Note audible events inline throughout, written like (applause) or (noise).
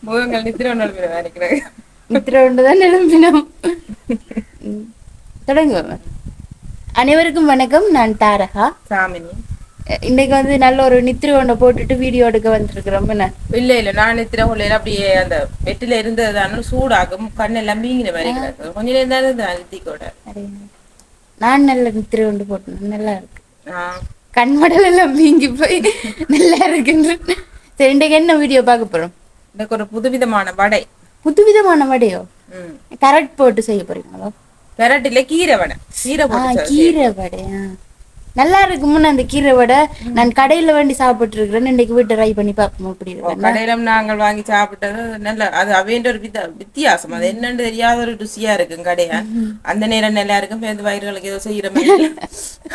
முகங்கள் நித்திர ஒன்றோட நினைக்கிறேன் நித்திர தான் எழும்பினோம். ம். தொடங்குவோம். அனைவருக்கும் வணக்கம். நான் தாரகா. சாமினி. இன்னைக்கு வந்து நல்ல ஒரு நித்திர ஒன்றை போட்டுட்டு வீடியோ எடுக்க வந்திருக்கிறோம். என்ன? இல்ல இல்ல. நான் நித்திர கொள்ளையில அப்படியே அந்த வெட்டில இருந்ததான சூடாகும். கண்ணெல்லாம் வீங்கின மாதிரி கொஞ்ச நேரம் தான் இருந்தது அழுத்திக்கோட நான் நல்ல நித்திர ஒன்று போட்டேன். நல்லா இருக்கு. கண்மடல் எல்லாம் வீங்கி போய் நல்லா இருக்குன்னு. சரி இன்றைக்கு என்ன வீடியோ பார்க்க போறோம்? எனக்கு ஒரு புதுவிதமான வடை. புதுவிதமான வடையோ? ம். கரெக்ட் போட்டு செய்ய போறீங்களோ? பெரட்டில கீரை வடை. கீரை போட்டு. கீரை வடை ஆ. நல்லா இருக்கு முன்ன அந்த கீரை வடை. நான் கடையில வேண்டி சாப்பிட்டு இருக்கிறேன் இன்னைக்கு வீட்டை ட்ரை பண்ணி பார்ப்போம் அப்படி கடையில நாங்கள் வாங்கி சாப்பிட்டது நல்ல அது அவைன்ற ஒரு வித வித்தியாசம். அது என்னன்னு தெரியாத ஒரு ருசியா இருக்கும் கடையா. அந்த நேரம் நல்லா இருக்கும் பேருந்து வயிறுகளுக்கு ஏதோ செய்யற மாதிரி.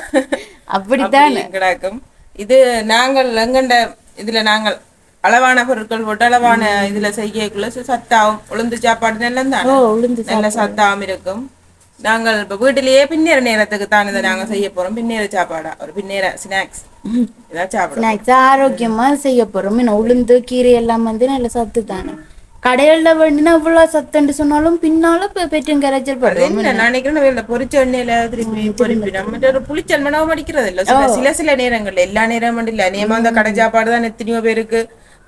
(laughs) அப்படித்தான்? அப்படி கிடக்கும். இது நாங்கள் எங்கண்ட இதுல நாங்கள் அளவான பொருட்கள் போட்டு அளவான இதுல செய்யக்குள்ள சத்தாவும் உளுந்து சாப்பாடு நல்லா நல்ல சத்தாவும் இருக்கும். நாங்கள் இப்ப வீட்டிலேயே பின்னேற நேரத்துக்கு தான் இதை நாங்க செய்ய போறோம். பின்னேற சாப்பாடா? ஒரு பின்னேற ஸ்நாக்ஸ் ஸ்நாக்ஸ் ஆரோக்கியமா செய்ய போறோம். உளுந்து கீரை எல்லாம் வந்து நல்ல சத்து தானே. கடையில வேண்டினா இவ்வளவு சத்துன்னு சொன்னாலும் பின்னால பெற்றும் கரைச்சல் நினைக்கிறேன் பொரிச்ச எண்ணெயில திருப்பி பொரிப்பி நம்ம ஒரு புளிச்சல் மனவும் அடிக்கிறது இல்ல சில சில சில நேரங்கள்ல எல்லா நேரமும் இல்ல. நியமா அந்த கடை சாப்பாடு தான் எத்தனையோ பேருக்கு.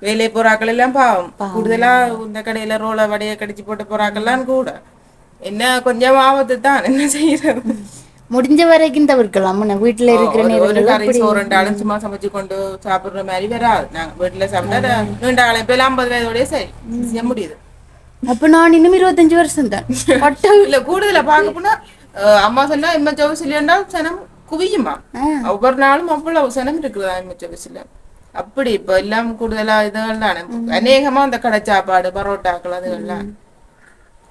வேலை போறாக்கள் எல்லாம் பாவம். கூடுதலா இந்த கடையில ரோல வடைய கடிச்சு போட்டு போறாக்கெல்லாம் கூட என்ன கொஞ்சம் ஆபத்து தான் என்ன செய்யறது முடிஞ்ச வரைக்கும் தவிர்க்கலாம் வீட்டுல இருக்கிற ஒரு- கறி சோறு ரெண்டாலும் சும்மா சமைச்சு கொண்டு சாப்பிடுற மாதிரி வராது நாங்க வீட்டுல சாப்பிட்டா இப்ப எல்லாம் ஐம்பது வயதோடய சரி செய்ய முடியுது அப்ப நான் இன்னும் இருபத்தஞ்சு வருஷம் தான் பட்ட இல்ல கூடுதலா பார்க்க போனா அம்மா சொன்னா இம்ம ஜவுசிலியண்டா சனம் குவியுமா ஒவ்வொரு நாளும் அவ்வளவு சனம் இருக்குதா இம்ம ஜவுசில அப்படி இப்ப எல்லாம் கூடுதலா இதுகள் தானே அநேகமா அந்த கடை சாப்பாடு பரோட்டாக்கள் அதுகள்லாம்.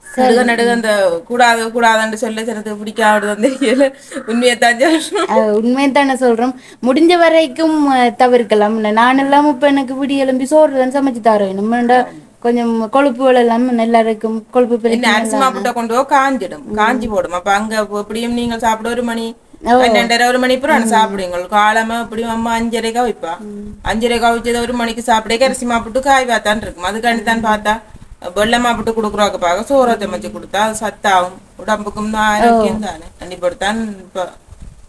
நடுக நடுக அந்த கூடாது கூடாதுன்னு சொல்ல சிலது பிடிக்காது தெரியல உண்மையை தான் சொல்றோம் சொல்றோம். முடிஞ்ச வரைக்கும் தவிர்க்கலாம். நான் எல்லாம் இப்ப எனக்கு விடிய எழும்பி சோறு தான் சமைச்சு தரேன். நம்மண்ட கொஞ்சம் கொழுப்புகள் எல்லாம் நல்லா இருக்கும் கொழுப்பு அரிசி மாப்பிட்ட கொண்டு போய் காஞ்சிடும். காஞ்சி போடும். அப்ப அங்க எப்படியும் நீங்கள் சாப்பிட ஒரு மணி பன்னெண்டரை ஒரு மணி புறம் சாப்பிடுங்க காலமா எப்படியும் அம்மா அஞ்சரைக்கா வைப்பா அஞ்சரைக்கா வச்சது ஒரு மணிக்கு சாப்பிட அரிசி மாப்பிட்டு காய் வாத்தான் இருக்கும் அதுக்காண்டி தான் பார்த்தா வெள்ளை மாப்பிட்டு கொடுக்குறாங்க பார்க்க சோறை சமைச்சு கொடுத்தா அது சத்தாகும் உடம்புக்கும் ஆரோக்கியம் தானே கண்டிப்பாக இப்ப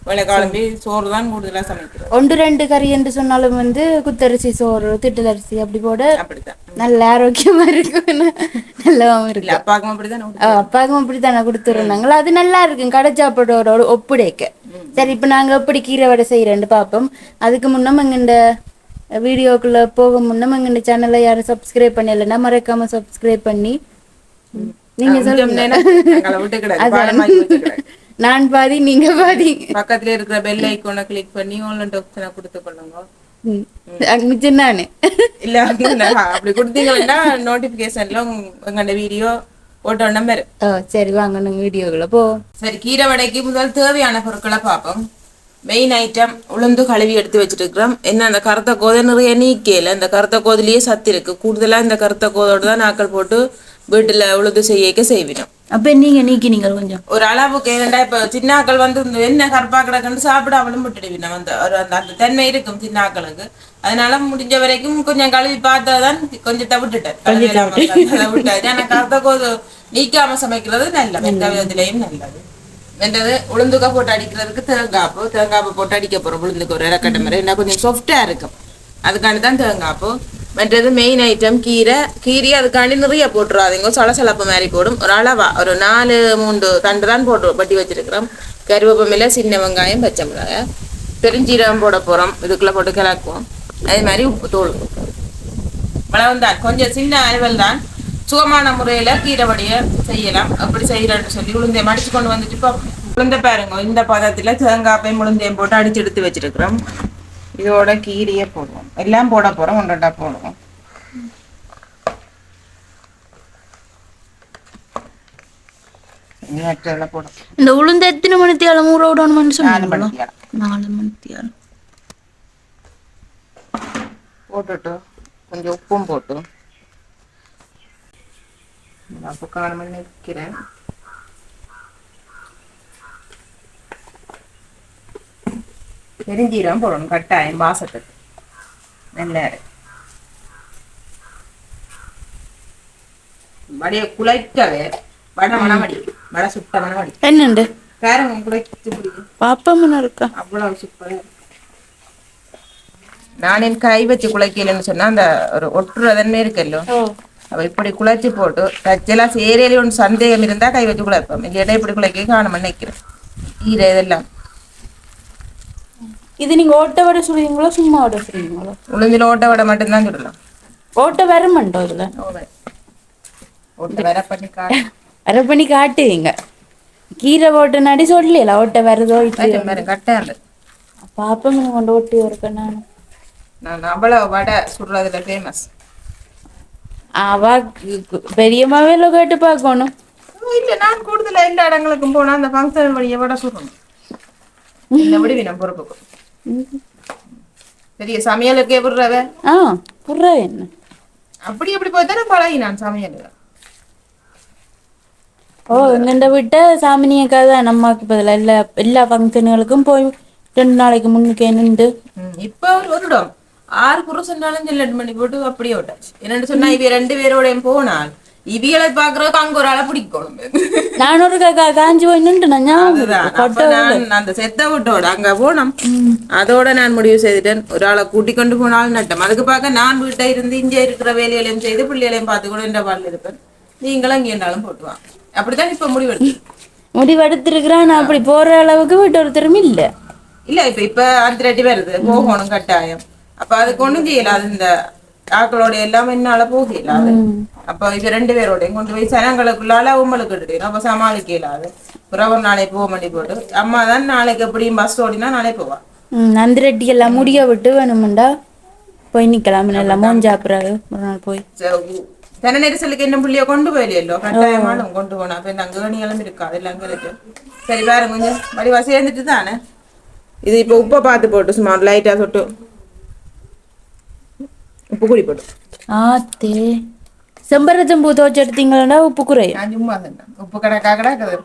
வெள்ளை கிளம்பி சோறு தான் கூடுதலா சமைக்கிறோம். ஒன்று ரெண்டு கறி என்று சொன்னாலும் வந்து குத்தரிசி சோறு திட்டல் அரிசி அப்படி போட அப்படித்தான். நல்ல ஆரோக்கியமா இருக்கும் நல்லாவும் இருக்கும் இல்ல அப்பாக்கும் அப்படிதான் அஹ் அப்பாவுக்கும் அப்படித்தானே கொடுத்துருந்தாங்களா? அது நல்லா இருக்கும். கடை சாப்பாடோட ஒப்புடைக்க சரி இப்ப நாங்க எப்படி கீரை வடை செய்யறேன்னு பார்ப்போம். அதுக்கு முன்னம் எங்கண்ட வீடியோக்குள்ள போக முன்னம் எங்கண்ட சேனலை யாரும் சப்ஸ்கிரைப் பண்ணலைன்னா மறக்காம சப்ஸ்கிரைப் பண்ணி நீங்க சொல்லுங்க. நான் பாதி நீங்க பாதி. பக்கத்துல இருக்கிற பெல் ஐக்கோனை கிளிக் பண்ணி ஆன்லைன் ஆப்ஷனை கொடுத்து மிச்சம் நானு. இல்ல அப்படி கொடுத்தீங்கன்னா நோட்டிபிகேஷன்ல உங்களோட வீடியோ போட்டோ நம்பர் சரி வாங்க நாங்க வீடியோக்குள்ள போ. சரி கீரை வடைக்கு முதல் தேவையான பொருட்களை பார்ப்போம். மெயின் ஐட்டம் உளுந்து கழுவி எடுத்து வச்சிருக்கிறோம். என்ன அந்த கருத்த கோதை நிறைய நீக்கல இந்த கருத்த கோதிலேயே சத்து இருக்கு. கூடுதலா இந்த கருத்த கோதோட தான் நாக்கள் போட்டு வீட்டுல உளுந்து செய்யக்க செய்வினோம். அப்ப நீங்க நீக்கினீங்க கொஞ்சம். ஒரு அளவுக்கு ஏன்னா இப்ப சின்னாக்கள் வந்து என்ன கருப்பா கிடக்குன்னு சாப்பிட அவளும் அந்த ஒரு அந்த அந்த தன்மை இருக்கும் சின்னாக்களுக்கு அதனால முடிஞ்ச வரைக்கும் கொஞ்சம் கழுவி பார்த்தாதான் கொஞ்சத்தை விட்டுட்டேன். கழுவியெல்லாம் அதை விட்டேன். ஏன்னா கருத்த கோது நீக்காம சமைக்கிறது நல்ல வெங்காயத்திலையும் நல்லது. வெந்தது உளுந்துக்கா போட்டு அடிக்கிறதுக்கு தேங்காய்ப்பு. தேங்காய்ப்பு போட்டு அடிக்க போறோம் உளுந்துக்கு ஒரு இறக்கட்ட மாதிரி. என்ன கொஞ்சம் சாஃப்டா இருக்கும். அதுக்காண்டி தான் தேங்காய்ப்பு. மற்றது மெயின் ஐட்டம் கீரை. கீரை அதுக்காண்டி நிறைய போட்டுருவாதீங்க சலசலப்பு மாதிரி போடும். ஒரு அளவா. ஒரு நாலு மூன்று தண்டு தான் போட்டு பட்டி வச்சிருக்கிறோம். கருவேப்பமில்லை சின்ன வெங்காயம் பச்சை மிளகாய். பெருஞ்சீரகம் போட போகிறோம் இதுக்குள்ள போட்டு கிளக்குவோம். அதே மாதிரி உப்பு தூள். தான் கொஞ்சம் சின்ன அளவில் தான். சுகமான முறையில கீரை வடைய செய்யலாம். அப்படி செய்யலாம்னு சொல்லி உளுந்தை மடித்து கொண்டு வந்துட்டு இப்போ உளுந்த பாருங்க. இந்த பதத்துல தேங்காய் முழுந்தையும் போட்டு அடிச்சு எடுத்து வச்சிருக்கிறோம். இதோட கீரையே போடுவோம். எல்லாம் போட போறோம் ஒன்றா போடுவோம். இந்த உளுந்து எத்தனை மணித்தியால ஊற விடணும்னு சொன்னாங்க நாலு மணித்தியால் போட்டுட்டு கொஞ்சம் உப்பும் போட்டு. அப்போ காண நிற்கிறேன் பெருஞ்சீரம் போடணும் கட்டாயம் வாசத்துக்கு. நல்ல வடைய குலைக்கவே வடை மணமடி வடை சுட்ட மணமடி என்னண்டு? காரம் குலைச்சு பிடிக்கும் பாப்பா இருக்கா? அவ்வளவு சூப்பரா இருக்கு. நான் என் கை வச்சு குலைக்கலன்னு சொன்னா அந்த ஒரு ஒட்டுறதன்மே இருக்கല്ലോ ஓ. அவ இப்படி குழைச்சி போட்டு தச்செல்லாம் சேரையில ஒன்று சந்தேகம் இருந்தா கை வச்சு குழைப்போம் இல்லையா இப்படி குழைக்க காணும் நினைக்கிறேன். ஈர இதெல்லாம். இது நீங்க ஓட்ட வடை சுடுவீங்களோ சும்மா வடை சுடுவீங்களோ? உளுந்தில் ஓட்ட விட மட்டும்தான் சுடலாம். ஓட்ட வரமாட்டோ இதுல? ஓட்ட வேற பண்ணி காட்டு. அரை பண்ணி காட்டுவீங்க. கீரை போட்ட நடி சொல்லல ஓட்ட வரதோ இட்லி மாதிரி கட்டாண்டு பாப்பா கொண்டு ஓட்டி இருக்க நான். நான் அவ்வளவு வடை சுடுறதுல ஃபேமஸ் அவ பெரியம்மாவே கேட்டு பார்க்கணும். இல்ல நான் கூடுதலா எல்லா இடங்களுக்கும் போனா அந்த ஃபங்க்ஷன் வழியை வடை சுடணும். இந்த விடுவி நம்ம பொறுப்புக்கும். பெரிய சமையலுக்கே விடுறவ? ஆ புறா என்ன? அப்படி அப்படி போய் தானே பழகி நான் சமையல் ஓ எங்கண்ட விட்ட சாமினியக்கா தான். நம்மக்கு பதிலா எல்லா எல்லா ஃபங்க்ஷனுகளுக்கும் போய் ரெண்டு நாளைக்கு முன்னுக்கே நின்று. இப்ப ஒரு ஆறு புருஷனாலும் ஜெல்லட் பண்ணி போட்டு அப்படியே விட்டாச்சு. என்னன்னு சொன்னா இவ ரெண்டு பேரோடையும் போனால் இவிகளை பாக்குறதுக்கு அங்க ஒரு ஆளை பிடிக்கணும் நான் ஒரு காஞ்சி போய் நின்று அந்த செத்த வீட்டோட அங்க போனோம் அதோட நான் முடிவு செய்துட்டேன் ஒரு ஆளை கூட்டி கொண்டு போனாலும் நட்டம் அதுக்கு பார்க்க நான் வீட்டை இருந்து இங்க இருக்கிற வேலைகளையும் செய்து பிள்ளைகளையும் பார்த்து கூட என்ற பாடல இருப்பேன் நீங்களும் இங்க இருந்தாலும் போட்டுவாங்க அப்படித்தான் இப்ப முடிவெடுத்து முடிவெடுத்திருக்கிறான் நான் அப்படி போற அளவுக்கு வீட்டு ஒருத்தரும் இல்ல இல்ல இப்ப இப்ப அந்த ரெட்டி வருது போகணும் கட்டாயம் அப்ப அதுக்கு ஒண்ணும் செய்யல அது இந்த ஆக்களோட எல்லாம் என்னால போக இயலாது. அப்ப இது ரெண்டு பேரோடையும் கொண்டு போய் சனங்களுக்குள்ளால அவங்களுக்கு எடுத்து அப்ப சமாளிக்க இயலாது. அப்புறம் ஒரு நாளைக்கு போக மாட்டி போட்டு. அம்மா தான் நாளைக்கு எப்படியும் பஸ் ஓடினா நாளை போவா. ம், அந்த ரெட்டி எல்லாம் முடிய விட்டு வேணுமெண்டா? போய் நிக்கலாம் நல்லா மோஞ்சாப்புறாரு ஒரு நாள் போய். தென நெரிசலுக்கு என்ன புள்ளிய கொண்டு போயிலையோ கட்டாயமாலும் கொண்டு போனா. அப்ப இந்த அங்கேணியெல்லாம் இருக்கா அதெல்லாம் அங்க இருக்கு சரி பாருங்க கொஞ்சம். வடிவா சேர்ந்துட்டு தானே இது இப்ப உப்பை பார்த்து போட்டு சும்மா லைட்டா சொட்டு. உப்பு குடி போட்டு ஆத்தே. செம்பரத்தம் பூ துவச்சு எடுத்தீங்களா உப்பு குறையும் நான் சும்மா சொன்னேன் உப்பு கணக்கா கிடக்குது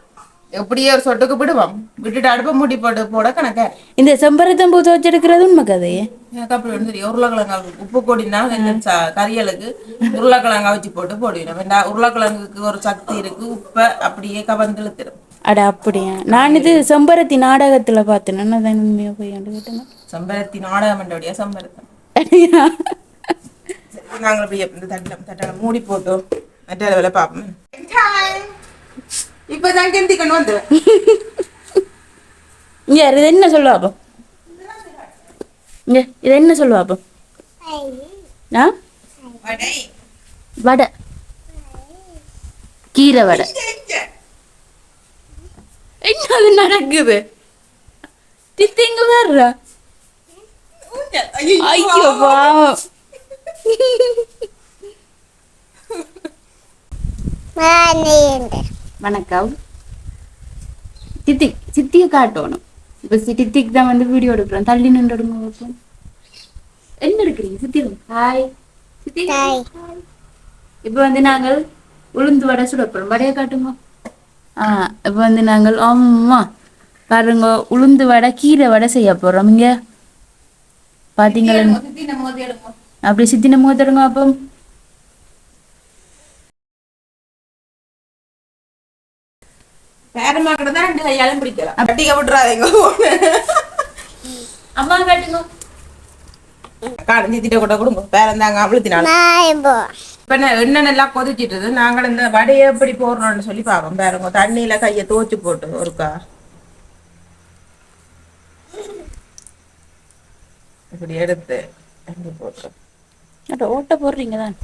எப்படியே ஒரு சொட்டுக்கு விடுவோம் விட்டுட்டு அடுப்பை மூடி போட்டு போட கணக்கா? இந்த செம்பரத்தம் பூ துவச்சு எடுக்கிறது உண்மை கதையே எனக்கு அப்படி வந்து தெரியும் உருளைக்கிழங்கு உப்பு கொடினா கறியலுக்கு உருளைக்கிழங்கா வச்சு போட்டு போடுவேன். வேண்டா உருளைக்கிழங்குக்கு ஒரு சக்தி இருக்கு உப்பை அப்படியே கவர்ந்து இழுத்துடும். அட அப்படியா? நான் இது செம்பருத்தி நாடகத்துல பார்த்தேன். நான் தான் உண்மையா போய் கேட்டேன் சம்பரத்தி நாடகம் என்றபடியா சம்பரத்தம்? நாங்கள் அப்படியே இந்த தட்டில் தட்டில் மூடி போட்டு மற்ற வேலை பார்ப்போம். இப்போ தான் கெந்தி கொண்டு வந்து. இங்க இது என்ன சொல்லுவா அப்போ? இங்க இது என்ன சொல்லுவா அப்போ? ஆ? வடை. வடை. கீரை வடை. என்னது நடக்குது? தித்திங்க வர்றா? ஐயோ பாவம். வணக்கம். தித்திக் சித்திய காட்டணும். இப்ப சித்திக் தான் வந்து வீடியோ எடுக்கிறோம் தள்ளி நின்றுடுங்க. என்ன எடுக்கிறீங்க சித்தி ஹாய் சித்தி இப்ப வந்து நாங்கள் உளுந்து வடை சுட போறோம். வடையை காட்டுங்க. ஆ இப்ப வந்து நாங்கள் ஆமா பாருங்க உளுந்து வடை கீரை வடை செய்ய போறோம். இங்க. பாத்தீங்களா? அப்படி சித்தின முகத்தருங்க அப்போ பேரமா கூட தான் ரெண்டு கையாலும் பிடிக்கலாம் கட்டிக்க விட்டுறாதீங்க அம்மா காட்டுங்க காலைஞ்சி திட்ட கூட கொடுங்க பேரந்தாங்க அவ்வளோத்தினாலும் இப்ப என்ன நல்லா கொதிச்சிட்டுது நாங்கள் இந்த வடையை எப்படி போடுறோம்னு சொல்லி பார்ப்போம் பாருங்க தண்ணியில கையை துவச்சு போட்டு ஒருக்கா இப்படி எடுத்து போட்டு அட, ஓட்ட போடுறீங்க தான்.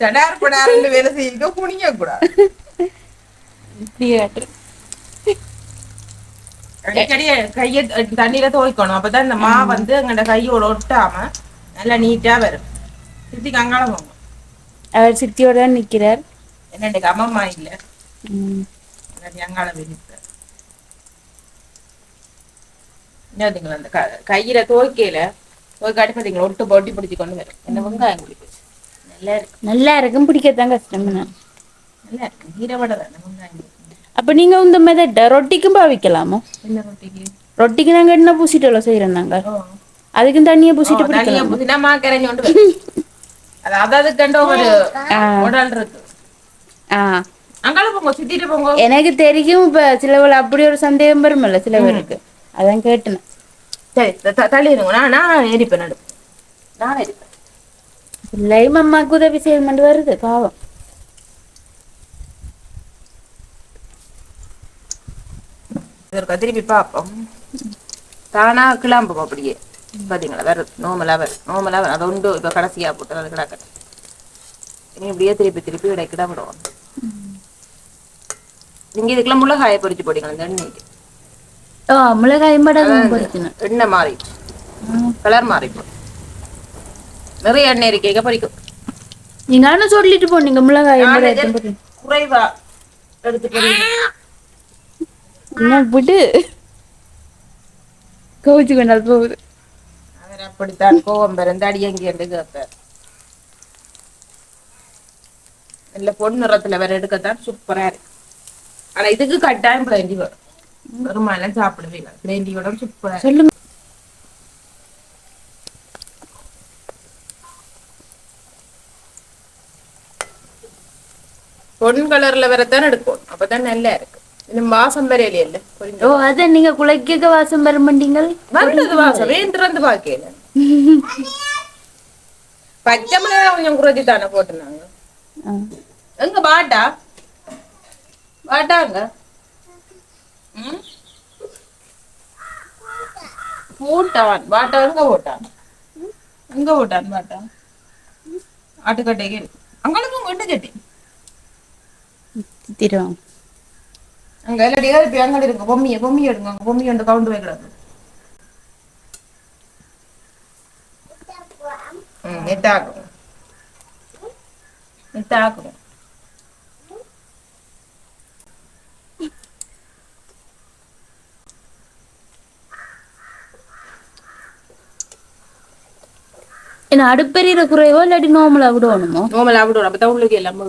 சடார் படாருன்னு வேலை செய்யுங்க புனிய கூடாது. அடிக்கடி கையை தண்ணியில துவைக்கணும். அப்பதான் இந்த மா வந்து எங்கட கையோட ஒட்டாம நல்லா நீட்டா வரும். சுத்தி கங்காள போங்க அவர் சித்தியோட நிக்கிறார். என்னண்டுக்கு அம்மம்மா இல்ல. ம். இல்லாட்டி இன்னும் அந்த கையில துவைக்கையில துவைக்காட்டி பார்த்தீங்களா ஒட்டு போட்டி பிடிச்சி கொண்டு வரும். என்ன வெங்காயம் குடிப்பு நல்லா இருக்கு. நல்லா இருக்கும் பிடிக்கத்தான் கஷ்டம். நல்லா இருக்கு. கீரை தானே வெங்காயம். அப்ப நீங்க இந்த மெதட்ட ரொட்டிக்கும் பாவிக்கலாமோ? என்ன ரொட்டிக்கு? ரொட்டிக்கு நாங்க என்ன பூசிட்டு செய்யறோம் நாங்க ஓ. அதுக்கும் தண்ணியை பூசிட்டு பிடிக்கலாம். புதினா மாக்கரைஞ்சு கொண்டு அதாவது கண்ட ஒரு உடல் இருக்கு. ஆ. எனக்கு தெரியும். இப்ப சிலவள் அப்படி ஒரு சந்தேகம் வருமல்ல சில பேருக்கு. அதான் கேட்டேன். சரி தள்ளி இருங்க நான் நான் எரிப்பேன் நடு. நான் எரிப்பேன் பிள்ளையும் அம்மாவுக்கு உதவி செய்ய வருது பாவம். திருப்பி பார்ப்போம் தானா கிளம்பும் அப்படியே. பாத்தீங்களா வேற நோமலா வேற நோமலா வேற அது உண்டு. இப்ப கடைசியா போட்டு அது கிடக்க இனி இப்படியே திருப்பி திருப்பி இடைக்கிட விடுவோம். நீங்க இதுக்கெல்லாம் முள்ளகாய பொரிச்சு போட்டீங்களா இந்த எண்ணெய்க்கு. ஓ மிளகாய் மடங்கு பொறிக்கணும் எண்ணெய் மாறி கலர் மாறி நிறைய எண்ணெய் இருக்கீங்க பொரிக்கும் நீங்க ஆனா சொல்லிட்டு போனீங்க மிளகாய். குறைவா எடுத்து என்ன விடு கவுச்சு கொண்டால் போகுது அவர் அப்படித்தான் கோவம் பிறந்து அடியங்கி என்று கேட்பார் நல்ல பொன் நிறத்துல வேற எடுக்கத்தான் சூப்பரா இருக்கு ஆனா இதுக்கு கட்டாயம் பிளேண்டி வரும் பெருமாள் சாப்பிடவே இல்லை பிளேண்டியோட சூப்பரா இருக்கு. சொல்லுங்க. பொன் கலர்ல வரத்தான் எடுக்கும் அப்பதான் நல்லா இருக்கு இன்னும் வாசம் வரையில இல்ல? ஓ அதான் நீங்க குலைக்க வாசம் வர மாட்டீங்கள் வந்தது வாசம். ஏன் திறந்து பாக்கல பச்சை மிளகாய் கொஞ்சம் குறைச்சி தானே போட்டுனாங்க. எங்க பாட்டா பாட்டாங்க போட்டான் பாட்டா எங்க போட்டான்? எங்க போட்டான் பாட்டா ஆட்டுக்கட்டைக்கு. அங்களுக்கு வீட்டு சட்டி திரும் அங்க இல்லாட்டி ஏறி அங்கே இருங்க பொம்மிய பொம்மி எடுங்க அங்க பொம்மி வந்து கவுண்டு வைக்கிறாங்க. ம் நெட்டாக்கும். என்ன அடுப்பெரியற குறைவோ இல்லாட்டி நார்மலா விடணுமோ நோமல் அப்படி அப்பதான் உள்ளுக்கு எல்லாம்.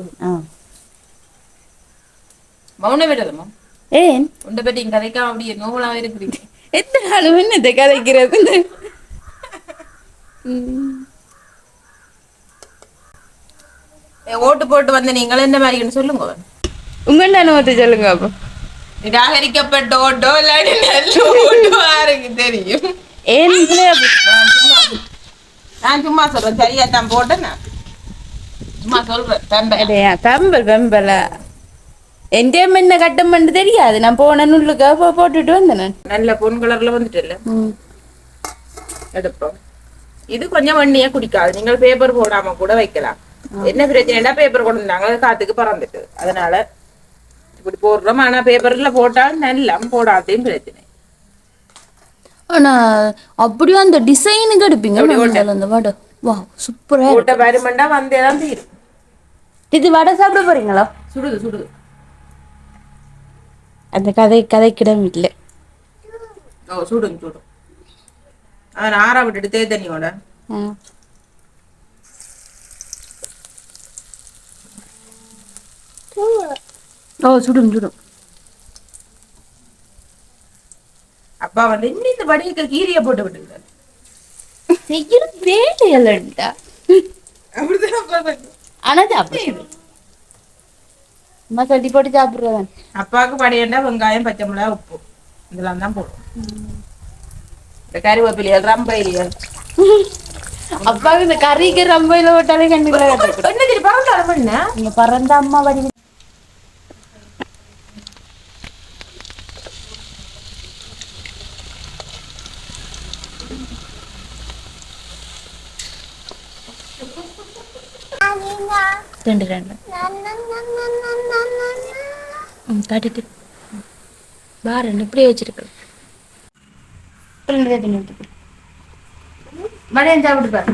மௌனம் விடலாமா ஏன் உண்டை பற்றி கதைக்காம அப்படியே நோமலாவே இருக்கிறீங்க எத்தனை நாளும் என்னத்தை கதைக்கிறது ஓட்டு போட்டு வந்த நீங்கள் என்ன மாதிரின்னு சொல்லுங்க உங்க அனுபவத்தை சொல்லுங்க அப்போ நிராகரிக்கப்பட்ட ஓட்டோ இல்லாட்டி நல்ல ஓட்டோ தெரியும் ஏன் நான் சும்மா சொல்றேன் சரியா தான் போட்டேன் சும்மா சொல்றேன் பெம்பல் பெம்பல என்கிட்ட என்ன கட்டம் பண்ணு தெரியாது. நான் போன நுள்ளுக்கா போ போட்டுட்டு வந்தேன். நான் நல்ல பொன் கலர்ல வந்துட்டுல்ல? ம். எடுப்போம். இது கொஞ்சம் வண்ணியா குடிக்காது. நீங்கள் பேப்பர் போடாம கூட வைக்கலாம். என்ன பிரச்சனைடா பேப்பர் கொண்டு வந்தாங்க அது காத்துக்கு பறந்துட்டு. அதனால இப்படி போடுறோம். ஆனா பேப்பர்ல போட்டால் நல்லா போடாதையும் பிரச்சனை. ஆனா அப்படியே அந்த டிசைனுக்கு எடுப்பீங்க. அந்த வடை. வா சூப்பரா போட்ட வருமண்டா வந்தே தான் தீரும். இது வடை சாப்பிட போறீங்களா? சுடுது சுடுது. அந்த கதை கதைக்கிடம் இல்லை. ஓ சுடுங்க சுடும் அதை ஆற விட்டுட்டு தே தண்ணியோட. ஓ சுடும் சுடும் அப்பா வந்து இன்னும் இந்த வடிவுக்கு கீரையை போட்டு விட்டுருக்காரு செய்யற அப்படிதான் சாப்பிடு அம்மா சட்டி போட்டு சாப்பிடுறதான் அப்பாவுக்கு படையண்டா வெங்காயம் பச்சை மிளகாய் உப்பு. இதெல்லாம் தான் போடுவோம் இந்த கருவேப்பிலையல் ரம்பையிலையல் அப்பாவுக்கு இந்த கறிக்கு ரம்பையில போட்டாலே கண்டுக்கல என்ன பறந்தாலும் பண்ண பறந்த அம்மா வடி ரெண்டு ரெண்டு. ம் காட்டிட்டு பாரு இப்படியே வச்சிருக்கு ரெண்டு ரெண்டு எடுத்துக்கு. வடையம் சாப்பிட்டு பாரு.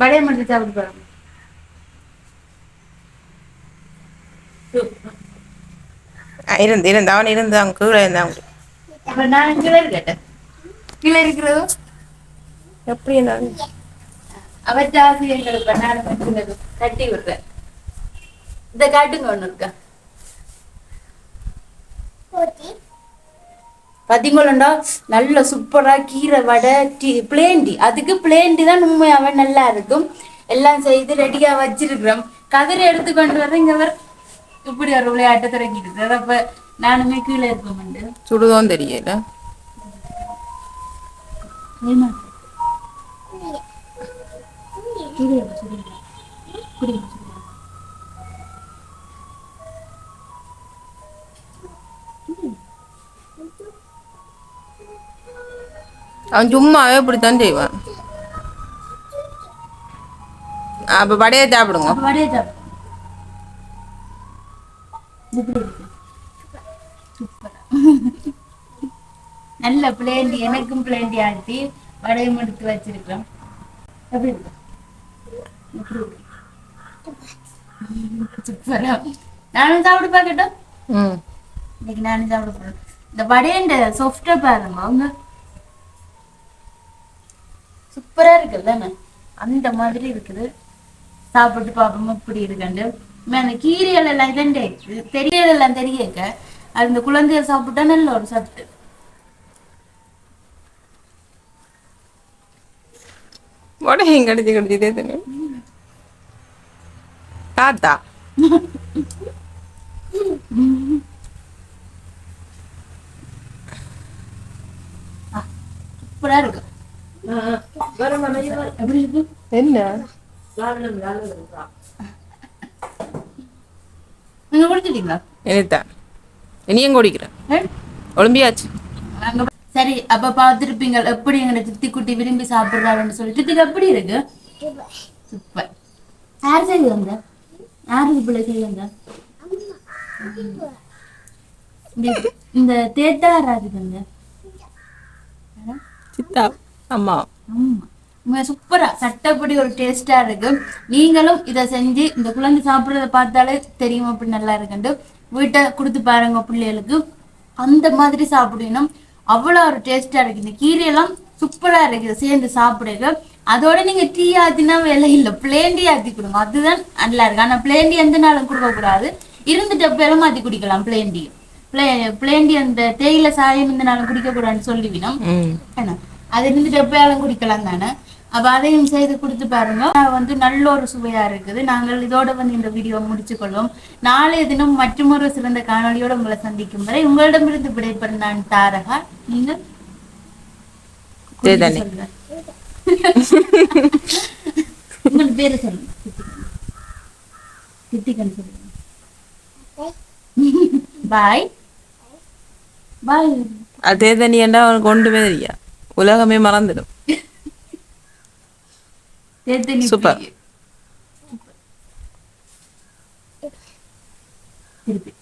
வடையம் மட்டும் சாப்பிட்டு பாரு. இருந்து இருந்து. அவன் இருந்தான் கீழே இருந்தான் அப்ப நான் கீழே இருக்கட்டேன் கீழே இருக்கிறதோ? எப்படி என்ன அவற்ற ஆசிரியர்கள் பண்ணாலும் கட்டி விடுறேன். இந்த காட்டுங்க ஒண்ணு இருக்கா. பாத்தீங்களா நல்ல சூப்பரா கீரை வடை டீ பிளேண்டி. அதுக்கு பிளேண்டி தான் உண்மையாவே நல்லா இருக்கும். எல்லாம் செய்து ரெடியா வச்சிருக்கிறோம். கதிரை எடுத்து கொண்டு வர இங்க அவர் இப்படி ஒரு விளையாட்டை தொடங்கிட்டு அப்ப நானுமே கீழே இருக்கோம் சுடுதோன்னு தெரியல ஏமா அவன் சும்மாவே இப்படித்தான் செய்வான். அப்ப சாப்பிடுங்க. வடையை சாப்பிடு. சூப்பரா. நல்ல பிளேண்டி எனக்கும் பிளேண்டி ஆட்டி வடையும் எடுத்து வச்சிருக்கிறோம். எப்படி? சூப்பரா நானும் சாப்பிட்டு பார்க்கட்டும். இன்னைக்கு நானும் சாப்பிட போறேன். இந்த வடையண்ட சாஃப்டா பாருங்க அவங்க சூப்பரா இருக்குல்ல? அந்த மாதிரி இருக்குது. சாப்பிட்டு பார்ப்போம் இப்படி இருக்குண்டு அந்த கீரைகள் எல்லாம் இதண்டே? தெரியல எல்லாம் தெரியக்க அது இந்த குழந்தைகள் சாப்பிட்டா நல்ல ஒரு சத்து. உடையும் கடிச்சு கடிச்சு தேத்துங்க தாத்தா. சூப்பரா இருக்கு எப்படி இருக்கு. என்ன? நீங்க குடிச்சிட்டீங்களா? இனியும் குடிக்கிறேன்? ஒலிம்பியாச்சு சரி அப்ப பார்த்திருப்பீங்க. எப்படி எங்களை சித்தி குட்டி விரும்பி சாப்பிடுறாருன்னு சொல்லி. சித்திக்கு எப்படி இருக்கு? சூப்பர் யார் செய்து வந்த? யார் இது பிள்ளை செய்து வந்த? இந்த- தேத்தா வந்த? சித்தா அம்மா. சூப்பரா. சட்டப்படி ஒரு டேஸ்டா இருக்கு. நீங்களும் இதை செஞ்சு இந்த குழந்தை சாப்பிடுறத பார்த்தாலே தெரியும் அப்படி நல்லா இருக்குண்டு வீட்டை கொடுத்து பாருங்க பிள்ளைகளுக்கு. அந்த மாதிரி சாப்பிடணும். அவ்வளோ ஒரு டேஸ்டா இருக்கு. இந்த கீரையெல்லாம் சூப்பரா இருக்குது சேர்ந்து சாப்பிடுங்க. அதோட நீங்க டீ ஆத்தினா வேலை இல்லை. பிளேண்டி ஆத்தி கொடுங்க. அதுதான் நல்லா இருக்கு. ஆனா பிளேண்டி எந்த நாளும் கொடுக்க கூடாது இருந்துட்டு எப்பயும் மாத்தி குடிக்கலாம் பிளேண்டி பிளே பிளேண்டி அந்த தேயிலை சாயம் இந்த நாளும் குடிக்க கூடாதுன்னு சொல்லிவினோம் ம். என்ன அது இருந்துட்டு எப்பயாலும் குடிக்கலாம் தானே? அப்ப அதையும் செய்து கொடுத்து பாருங்க. வந்து நல்ல ஒரு சுவையா இருக்குது. நாங்கள் இதோட வந்து இந்த வீடியோ முடிச்சுக்கொள்வோம். நாளைய தினம் மற்றொரு சிறந்த காணொளியோட உங்களை சந்திக்கும் வரை உங்களிடமிருந்து விடைபெறும் நான் தாரகா. நீங்க தேதானே. சொல்லுங்க. உங்கள் பேரு சொல்லுங்க. சொல்லுங்க. பாய். பாய். அதே தனியாண்டா அவனுக்கு ஒன்றுமே தெரியா? உலகமே மறந்துடும் சூப்பர். திருப்பி